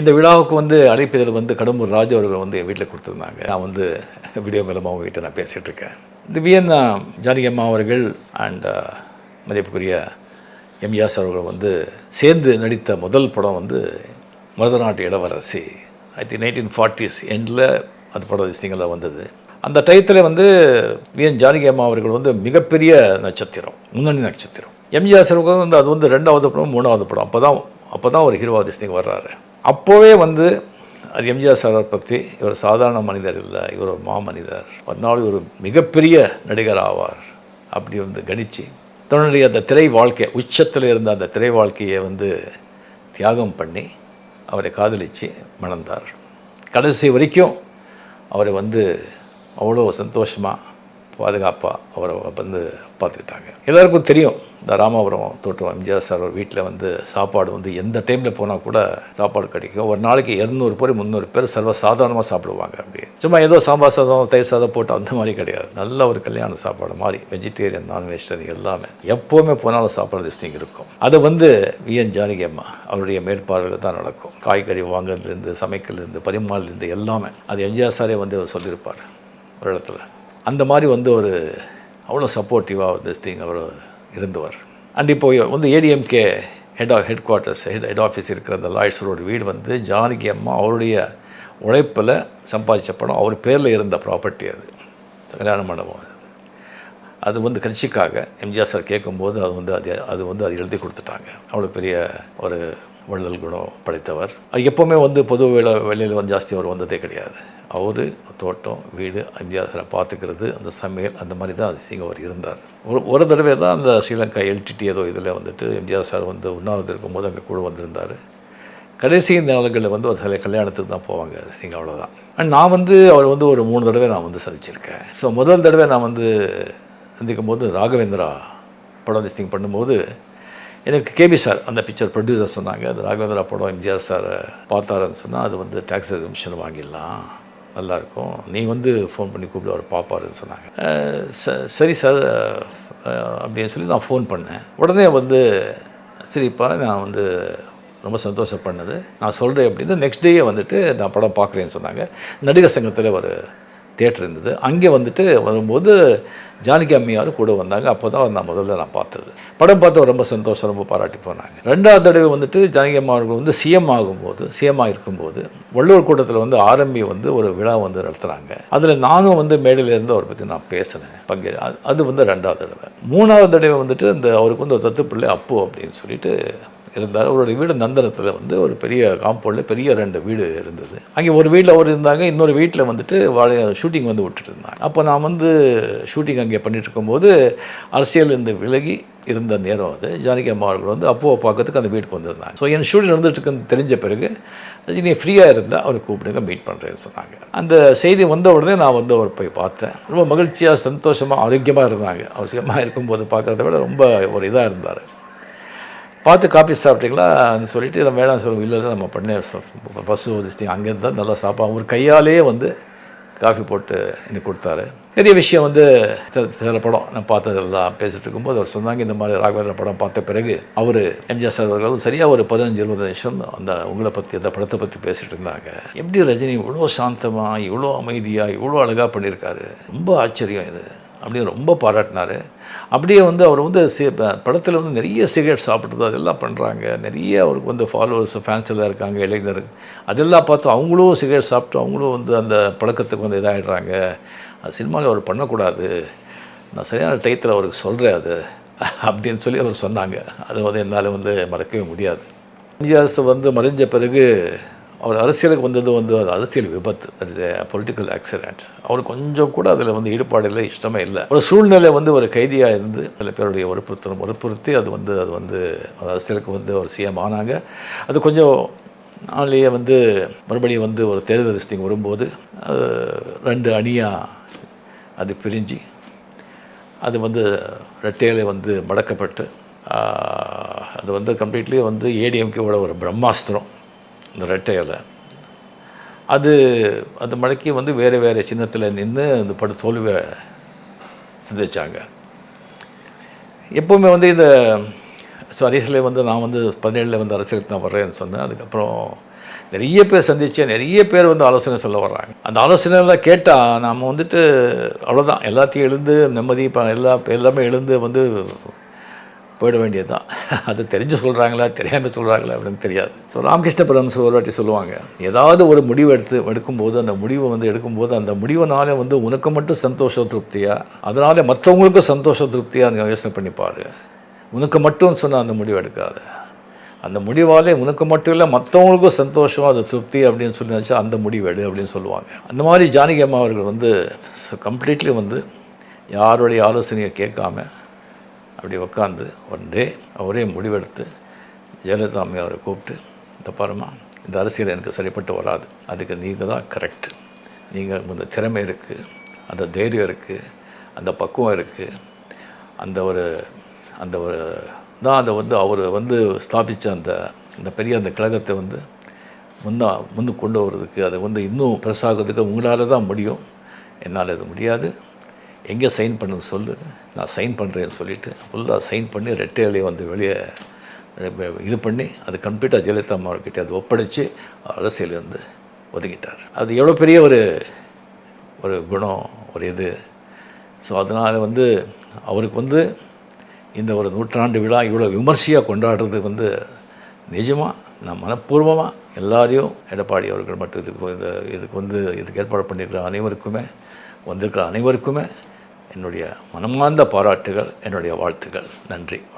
இந்த விழாவுக்கு வந்து அழைப்பிதழ் வந்து கடம்பூர் ராஜு அவர்கள் வந்து என் வீட்டில் கொடுத்துருந்தாங்க. நான் வந்து வீடியோ மூலமாக அவங்க வீட்டை நான் பேசிகிட்டு இருக்கேன். இந்த வியன்னா ஜானகி அம்மா அவர்கள் அண்ட் uh, மதிப்புக்குரிய எம்ஜிஆர் அவர்கள் வந்து சேர்ந்து நடித்த முதல் படம் வந்து மருதநாட்டு இளவரசி. ஐ திங்க் நைன்டீன் ஃபார்ட்டிஸ் எண்டில் அந்த படம் விஷயங்கள்லாம் வந்தது. அந்த டயத்தில் வந்து வி என் ஜானகி அம்மா அவர்கள் வந்து மிகப்பெரிய நட்சத்திரம் முன்னணி நட்சத்திரம். எம்ஜிஆர் சார் வந்து அது வந்து ரெண்டாவது படம் மூணாவது படம். அப்போ தான் அப்போ தான் ஒரு ஹீரோ வர்றாரு. அப்போவே வந்து எம்ஜிஆர் சாரை பற்றி இவர் சாதாரண மனிதர் இல்லை இவர் ஒரு மாமனிதர். ஒரு நாள் ஒரு மிகப்பெரிய நடிகர் ஆவார். அப்படி வந்து கணிச்சு. தன்னுடைய அந்த திரை வாழ்க்கை உச்சத்தில் இருந்த அந்த திரை வாழ்க்கையை வந்து தியாகம் பண்ணி அவரை காதலித்து மணந்தார். கடைசி வரைக்கும் அவரை வந்து அவ்வளோ சந்தோஷமாக பாதுகாப்பாக அவரை வந்து பார்த்துக்கிட்டாங்க. எல்லாருக்கும் தெரியும் இந்த ராமாபுரம் தோட்டம் எம்ஜிஆர் சார் ஒரு வீட்டில் வந்து சாப்பாடு வந்து எந்த டைமில் போனால் கூட சாப்பாடு கிடைக்கும். ஒரு நாளைக்கு இரநூறு பேர் முந்நூறு பேர் சர்வ சாதாரணமாக சாப்பிடுவாங்க அப்படி. சும்மா ஏதோ சாம்பார் சாதம் தயிர் சாதம் போட்டு அந்த மாதிரி கிடையாது. நல்ல ஒரு கல்யாண சாப்பாடு மாதிரி வெஜிடேரியன் நான் வெஜிடேரியன் எல்லாமே. எப்போவுமே போனாலும் சாப்பாடு திஸ்டிங் இருக்கும். அது வந்து விஎன் ஜானகி அம்மா அவருடைய மேற்பார்வையில் தான் நடக்கும். காய்கறி வாங்குறதுலேருந்து சமைக்கிறதுலேருந்து பரிமாறலேருந்து எல்லாமே. அது எம்ஜிஆர் சாரே வந்து அவர் சொல்லியிருப்பார் ஒரு இடத்துல. அந்த மாதிரி வந்து ஒரு அவ்வளோ சப்போர்ட்டிவாக திஸ் திங் அவர் இருந்தவர். அண்ட் இப்போ வந்து ADMK head head quarters head head office இருக்கிற அந்த லாய்ட்ஸ் வீடு வந்து ஜானகி அம்மா அவருடைய உழைப்பில் சம்பாதிச்ச படம் அவர் பேரில் இருந்த ப்ராப்பர்ட்டி அது. கல்யாண மண்டபம் அது. அது வந்து கட்சிக்காக எம்ஜிஆர் சார் கேட்கும்போது அது வந்து அது அது வந்து அது எழுதி கொடுத்துட்டாங்க. அவ்வளோ பெரிய ஒரு வள்ளல் குணம் படைத்தவர். எப்போவுமே வந்து பொது வேலை வெளியில் வந்து ஜாஸ்தி அவர் வந்ததே கிடையாது. அவர் தோட்டம் வீடு எம்ஜிஆர் சாரை பார்த்துக்கிறது அந்த சமையல் அந்த மாதிரி தான் அதிசயம் அவர் இருந்தார். ஒரு ஒரு தடவை தான் அந்த ஸ்ரீலங்கா எல்டிடி ஏதோ இதில் வந்துட்டு எம்ஜிஆர் சார் வந்து உண்ணாவிரதம் இருக்கும்போது அங்கே கூட வந்திருந்தார். கடைசி நாள்களில் வந்து ஒரு சில கல்யாணத்துக்கு தான் போவாங்க அதிசயம் அவ்வளோதான் அண்ட் நான் வந்து அவர் வந்து ஒரு மூணு தடவை நான் வந்து சந்திச்சிருக்கேன். ஸோ முதல் தடவை நான் வந்து சந்திக்கும் போது ராகவேந்திரா படம் சிங் பண்ணும்போது எனக்கு கேபி சார் அந்த பிக்சர் ப்ரொடியூசர் சொன்னாங்க. அது ராகவேந்திரா படம் எம்ஜிஆர் சார் பார்த்தாருன்னு சொன்னால் அது வந்து டேக்ஸ் எக்ஸிபிஷன் வாங்கிடலாம். நல்லாயிருக்கும். நீ வந்து ஃபோன் பண்ணி கூப்பிட்டு அவர் பார்ப்பாருன்னு சொன்னாங்க. ச- சரி சார் அப்படின்னு சொல்லி நான் ஃபோன் பண்ணேன். உடனே வந்து சரிப்பா நான் வந்து ரொம்ப சந்தோஷம் பண்ணது நான் சொல்கிறேன் அப்படின்னு நெக்ஸ்ட் டேயே வந்துட்டு நான் படம் பார்க்குறேன்னு சொன்னாங்க. நடிகர் சங்கத்தில் ஒரு தேட்டர் இருந்தது. அங்கே வந்துட்டு வரும்போது ஜானகி அம்மையார் கூட வந்தாங்க. அப்போ தான் நான் முதல்ல நான் பார்த்தது. படம் பார்த்து ரொம்ப சந்தோஷம் ரொம்ப பாராட்டி போனாங்க. ரெண்டாவது தடவை வந்துட்டு ஜானகி அம்மா அவர்கள் வந்து சிஎம் ஆகும்போது சிஎம்மாக இருக்கும்போது வள்ளுவர் கூட்டத்தில் வந்து ஆரம்பி வந்து ஒரு விழா வந்து நடத்துகிறாங்க அதில் நானும் வந்து மேடையில் இருந்து அவரை பற்றி நான் பேசினேன். பங்கு அது- வந்து ரெண்டாவது தடவை. மூணாவது தடவை வந்துட்டு இந்த அவருக்கு வந்து ஒரு தத்து பிள்ளை அப்படின்னு சொல்லிட்டு இருந்தார். அவருடைய வீடு நந்தனத்தில் வந்து ஒரு பெரிய காம்பவுண்டில் பெரிய ரெண்டு வீடு இருந்தது. அங்கே ஒரு வீட்டில் அவர் இருந்தாங்க இன்னொரு வீட்டில் வந்துட்டு வாழை ஷூட்டிங் வந்து விட்டுட்டு இருந்தாங்க அப்போ நான் வந்து ஷூட்டிங் அங்கே பண்ணிட்டு இருக்கும்போது அரசியல் இருந்து விலகி இருந்த நேரம் அது. ஜானகி அம்மா அவர்கள் வந்து அப்போவை பார்க்கறதுக்கு அந்த வீட்டுக்கு வந்திருந்தாங்க. ஸோ என் ஷூட்டிங் நடந்துட்டுருக்குன்னு தெரிஞ்ச பிறகு நீ ஃப்ரீயாக இருந்தால் அவரை கூப்பிடுங்க மீட் பண்ணுறேன்னு சொன்னாங்க. அந்த செய்தி வந்த உடனே நான் வந்து அவர் போய் பார்த்தேன். ரொம்ப மகிழ்ச்சியாக சந்தோஷமாக ஆரோக்கியமாக இருந்தாங்க. அவசியமாக இருக்கும்போது பார்க்குறத விட ரொம்ப ஒரு இதாக இருந்தார். பார்த்து காப்பி சாப்பிட்டீங்களா சொல்லிட்டு நம்ம மேடம் சொல்லுவோம் இல்லை இல்லை நம்ம பண்ணே ச- பசு அங்கேருந்து தான் நல்லா சாப்பிடும். அவர் கையாலேயே வந்து காஃபி போட்டு எனக்கு கொடுத்தாரு. நிறைய விஷயம் வந்து சில சில படம் நான் பார்த்ததெல்லாம் பேசிட்டு இருக்கும்போது அவர் சொன்னாங்க இந்த மாதிரி ராகவேந்திர படம் பார்த்த பிறகு அவர் எம்ஜிஆர் சார் அவர்கள் சரியாக ஒரு பதினஞ்சு இருபது நிமிஷம் அந்த உங்களை பற்றி அந்த படத்தை பற்றி பேசிட்டு இருந்தாங்க. எப்படி ரஜினி இவ்வளோ சாந்தமாக இவ்வளோ அமைதியாக இவ்வளோ அழகாக பண்ணியிருக்காரு? ரொம்ப ஆச்சரியம் இது. அப்படின்னு ரொம்ப பாராட்டினார். அப்படியே வந்து அவர் வந்து படத்தில் வந்து நிறைய சிகரெட் சாப்பிட்றது அதெல்லாம் பண்ணுறாங்க நிறைய அவருக்கு வந்து ஃபாலோவர்ஸ் ஃபேன்ஸ் எல்லாம் இருக்காங்க இளைஞர். அதெல்லாம் பார்த்து அவங்களும் சிகரெட் சாப்பிட்டு அவங்களும் வந்து அந்த பழக்கத்துக்கு வந்து இதாகிடுறாங்க அது சினிமாவில் அவர் பண்ணக்கூடாது. நான் சரியான டயத்தில் அவருக்கு சொல்கிறேன் அது. அப்படின்னு சொல்லி அவர் சொன்னாங்க. அது வந்து என்னால் வந்து மறக்கவே முடியாது. எம்ஜிஆர் வந்து மறைஞ்ச பிறகு அவர் அரசியலுக்கு வந்தது வந்து அது அரசியல் விபத்து. அது பொலிட்டிக்கல் ஆக்சிடென்ட் அவர் கொஞ்சம் கூட அதில் வந்து ஈடுபாடு இல்லை இஷ்டமே இல்லை. ஒரு சூழ்நிலை வந்து ஒரு கைதியாக இருந்து சில பேருடைய வற்புறுத்தலும் வற்புறுத்தி அது வந்து அது வந்து அரசியலுக்கு வந்து ஒரு சிஎம் ஆனாங்க. அது கொஞ்சம் நாளையே வந்து மறுபடியும் வந்து ஒரு தேர்தல் லிஸ்டிங் வரும்போது அது ரெண்டு அணியாக அது பிரிஞ்சு அது வந்து ரெட்டையில வந்து மடக்கப்பட்டு அது வந்து கம்ப்ளீட்லி வந்து ஏடிஎம்கேவோட ஒரு பிரம்மாஸ்திரம். இந்த ரெட்டையில அது அது மடக்கி வந்து வேறு வேறு சின்னத்தில் நின்று அந்த படு தோல்வியை சிந்திச்சாங்க. எப்போவுமே வந்து இந்த ஸோ அரசியலில் வந்து நான் வந்து பதினேழில் வந்து அரசியலுக்கு நான் வர்றேன்னு சொன்னேன். அதுக்கப்புறம் நிறைய பேர் சந்தித்தேன் நிறைய பேர் வந்து ஆலோசனை சொல்ல வர்றாங்க. அந்த ஆலோசனைலாம் கேட்டால் நாம் வந்துட்டு அவ்வளோதான் எல்லாத்தையும் எழுந்து நிம்மதி இப்போ எல்லா எல்லாமே எழுந்து வந்து போயிட வேண்டியது தான் அது தெரிஞ்சு சொல்கிறாங்களா தெரியாமல் சொல்கிறாங்களா அப்படின்னு தெரியாது. ஸோ ராமகிருஷ்ண பரமசு ஒரு வாட்டி சொல்லுவாங்க ஏதாவது ஒரு முடிவு எடுத்து எடுக்கும்போது அந்த முடிவை வந்து எடுக்கும்போது அந்த முடிவுனால வந்து உனக்கு மட்டும் சந்தோஷ திருப்தியாக அதனால் மற்றவங்களுக்கும் சந்தோஷ திருப்தியாக நீ யோசனை பண்ணிப்பார் உனக்கு மட்டும் சொன்னால் அந்த முடிவு எடுக்காத. அந்த முடிவாலே உனக்கு மட்டும் இல்லை மற்றவங்களுக்கும் சந்தோஷம் அது திருப்தி அப்படின்னு சொல்லி அந்த முடிவு எடு அப்படின்னு சொல்லுவாங்க. அந்த மாதிரி ஜானகி அம்மா அவர்கள் வந்து கம்ப்ளீட்லி வந்து யாருடைய ஆலோசனையை கேட்காம அப்படி உட்காந்து ஒன் டே அவரே முடிவெடுத்து ஜெயலலிதா அம்மை அவரை கூப்பிட்டு இந்த பாருமா இந்த அரசியல் எனக்கு சரிப்பட்டு வராது. அதுக்கு நீங்கள் தான் கரெக்ட் நீங்கள் இந்த திறமை இருக்குது அந்த தைரியம் இருக்குது அந்த பக்குவம் இருக்குது அந்த ஒரு அந்த ஒரு தான் அதை வந்து அவர் வந்து ஸ்தாபித்த அந்த அந்த பெரிய அந்த கழகத்தை வந்து முன்னா முன்னு கொண்டு வர்றதுக்கு அதை வந்து இன்னும் பெருசாகிறதுக்கு உங்களால் தான் முடியும். என்னால் அது முடியாது. எங்கே சைன் பண்ண சொல்லு. நான் சைன் பண்ணுறேன்னு சொல்லிவிட்டு ஃபுல்லாக சைன் பண்ணி ரெட்டையிலேயே வந்து வெளியே இது பண்ணி அது கம்ப்ளீட்டாக ஜெயலலிதா அம்மாவர்கிட்ட அதை ஒப்படைச்சு அரசியல் வந்து ஒதுக்கிட்டார். அது எவ்வளோ பெரிய ஒரு ஒரு குணம் ஒரு இது. ஸோ அதனால் வந்து அவருக்கு வந்து இந்த ஒரு நூற்றாண்டு விழா இவ்வளோ விமர்சையாக கொண்டாடுறது வந்து நிஜமாக நான் மனப்பூர்வமாக எல்லாரையும் எடப்பாடி அவர்கள் மட்டும் இதுக்கு இந்த இதுக்கு வந்து இதுக்கு ஏற்பாடு பண்ணியிருக்கிற அனைவருக்குமே வந்திருக்கிற அனைவருக்குமே என்னுடைய மனமார்ந்த பாராட்டுகள் என்னுடைய வாழ்த்துக்கள் நன்றி வணக்கம்.